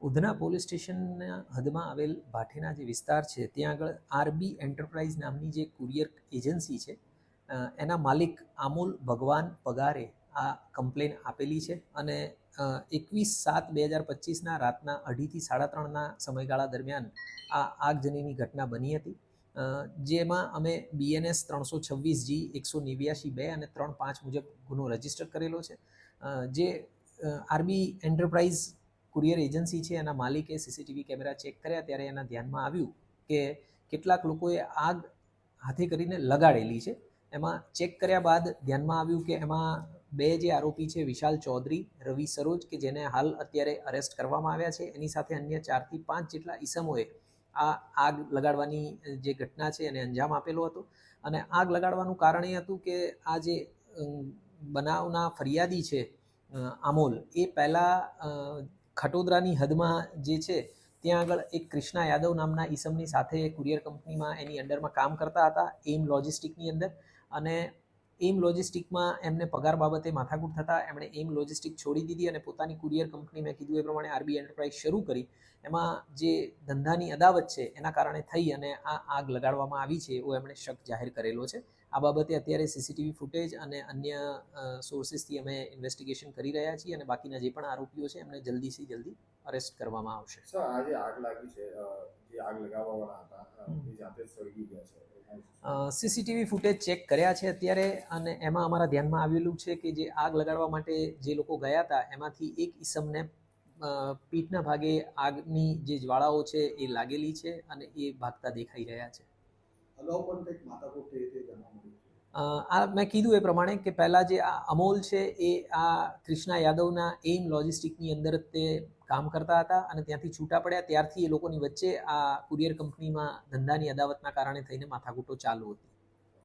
Udhna police સ્ટેશનના હદમાં આવેલ ભાઠીના જે વિસ્તાર છે, ત્યાં આગળ આરબી એન્ટરપ્રાઇઝ નામની જે કુરિયર એજન્સી છે એના માલિક આમોલ ભગવાન પગારે આ કમ્પ્લેન આપેલી છે અને એકવીસ સાત બે હજાર પચીસના રાતના અઢીથી સાડા ત્રણના સમયગાળા દરમિયાન આ આગજનીની ઘટના બની હતી. જેમાં અમે બીએનએસ ત્રણસો છવ્વીસ જી એકસો નેવ્યાશી બે અને ત્રણ પાંચ મુજબ ગુનો રજિસ્ટર કરેલો છે. જે આરબી એન્ટરપ્રાઇઝ કુરિયર એજન્સી છે, એના માલિકે સીસીટીવી કેમેરા ચેક કર્યા ત્યારે એના ધ્યાનમાં આવ્યું કે કેટલાક લોકોએ આગ હાથે કરીને લગાડેલી છે. એમાં ચેક કર્યા બાદ ધ્યાનમાં આવ્યું કે એમાં બે જે આરોપી છે, વિશાલ ચૌધરી, રવિ સરોજ, કે જેને હાલ અત્યારે અરેસ્ટ કરવામાં આવ્યા છે. એની સાથે અન્ય ચારથી પાંચ જેટલા ઈસમોએ આ આગ લગાડવાની જે ઘટના છે, એને અંજામ આપેલો હતો. અને આગ લગાડવાનું કારણ એ હતું કે આ જે બનાવના ફરિયાદી છે આમોલ, એ પહેલાં ખટોદરાની હદમાં જે છે, ત્યાં આગળ એક કૃષ્ણા યાદવ નામના ઈસમની સાથે કુરિયર કંપનીમાં એની અંડરમાં કામ કરતા હતા એમ લોજિસ્ટિકની અંદર. અને એમ લોજિસ્ટિકમાં એમને પગાર બાબતે માથાકૂટ થતા એમણે એમ લોજિસ્ટિક છોડી દીધી અને પોતાની કુરિયર કંપની, મેં કીધું એ પ્રમાણે આરબી એન્ટરપ્રાઇઝ શરૂ કરી. એમાં જે ધંધાની અદાવત છે, એના કારણે થઈ અને આ આગ લગાડવામાં આવી છે એવો એમણે શક જાહેર કરેલો છે. આ બાબતે અત્યારે સીસીટીવી ફૂટેજ અને અન્ય સોર્સિસથી અમે ઇન્વેસ્ટિગેશન કરી રહ્યા છીએ અને બાકીના જે પણ આરોપીઓ છે એમને જલ્દીથી જલ્દી અરેસ્ટ કરવામાં આવશે. સર આ જે આગ લાગી છે જે આગ લગાવવાવાળા હતા એ જાતે સળગી ગયા છે. સીસીટીવી ફૂટેજ ચેક કર્યા છે અત્યારે અને એમાં અમારા ધ્યાનમાં આવેલું છે કે જે આગ લગાડવા માટે જે લોકો ગયા હતા એમાંથી એક ઈસમને પીઠના ભાગે આગની જે જ્વાળાઓ છે એ લાગેલી છે અને એ ભાગતા દેખાઈ રહ્યા છે. અગાઉ પણ કંઈક માથાકૂટ થઈ હતી જાણવા મળ્યું આ મેં કીધું એ પ્રમાણે કે પહેલાં જે આ અમોલ છે એ આ કૃષ્ણા યાદવના એઇમ લોજિસ્ટિકની અંદર તે કામ કરતા હતા અને ત્યાંથી છૂટા પડ્યા. ત્યારથી એ લોકોની વચ્ચે આ કુરિયર કંપનીમાં ધંધાની અદાવતના કારણે થઈને માથાકૂટો ચાલુ હતી.